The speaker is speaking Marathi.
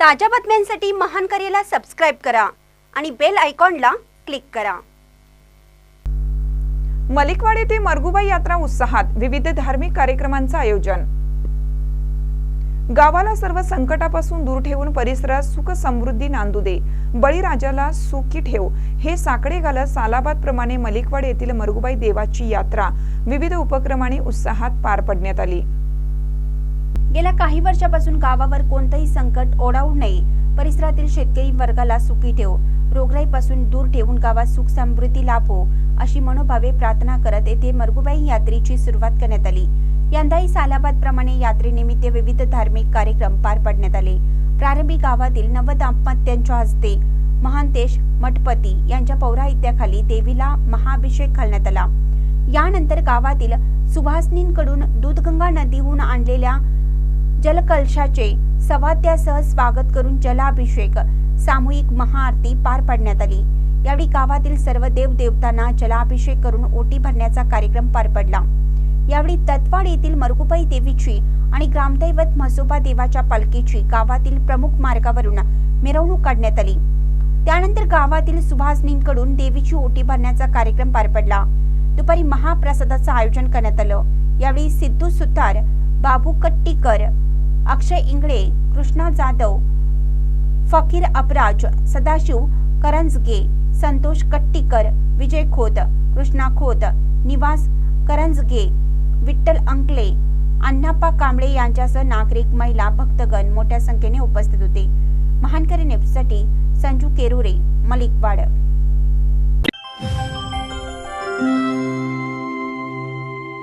ताज्या बातम्यांसाठी महान करेला सबस्क्राईब करा आणि बेल आयकॉनला क्लिक करा. मलिकवाड येथे मरगुबाई यात्रा उत्साहात विविध धार्मिक कार्यक्रमांचं आयोजन. गावाला सर्व संकटापासून दूर ठेवून परिसरात सुख समृद्धी नांदू दे. बळीराजाला सुखी ठेव. हे साकडे घालत सालाबाद प्रमाणे मलिकवाड येथील मरगुबाई देवाची यात्रा विविध उपक्रमाने उत्साहात पार पडण्यात आली. गेल्या काही वर्षापासून गावावर कोणतंही संकट ओढावू नये. परिसरातील शेतकरी वर्गाला सुखी ठेव. रोगराईपासून दूर ठेवून गावात सुख समृद्धी लाभो अशी मनोभावे प्रार्थना करत येथे मरगुबाई यात्रेची सुरुवात करण्यात आली. यंदाही सालाबाद प्रमाणे यात्रेनिमित्त विविध धार्मिक कार्यक्रम पार पाडण्यात आले. प्रारंभी गावातील नव दाम्पत्यांच्या हस्ते महांतेश मठपती यांच्या पौराहित्याखाली देवीला महाअभिषेक घालण्यात आला. यानंतर गावातील सुभासनींकडून दूधगंगा नदीहून आणलेल्या जलकलशाचे सवाद्यासह स्वागत करून जलाभिषेक सामूहिक महाआरती पार पाडण्यात आली. यावेळी गावातील सर्व देवदेवतांना जलाभिषेक करून ओटी भरण्याचा कार्यक्रम पार पडला. यावेळी तत्वाड येथील मरकुबाई देवीची आणि ग्रामदैवत म्हसोबा देवाच्या पालखीची गावातील प्रमुख मार्गावरून मिरवणूक काढण्यात आली. त्यानंतर गावातील सुभाषनींकडून देवीची ओटी भरण्याचा कार्यक्रम पार पडला. दुपारी महाप्रसादाचं आयोजन करण्यात आलं. यावेळी सिद्धू सुतार बाबू कट्टीकर अक्षय इंगळे कृष्णा जाधव फकीर अपराज सदाशिव करंजगे संतोष कट्टीकर विजय खोत कृष्णा खोत निवास करंजगे विठ्ठल अंकले अण्णाप्पा कांबळे यांच्यासह नागरिक महिला भक्तगण मोठ्या संख्येने उपस्थित होते. महानकरी नेपसाठी संजू केरुरे मलिकवाड.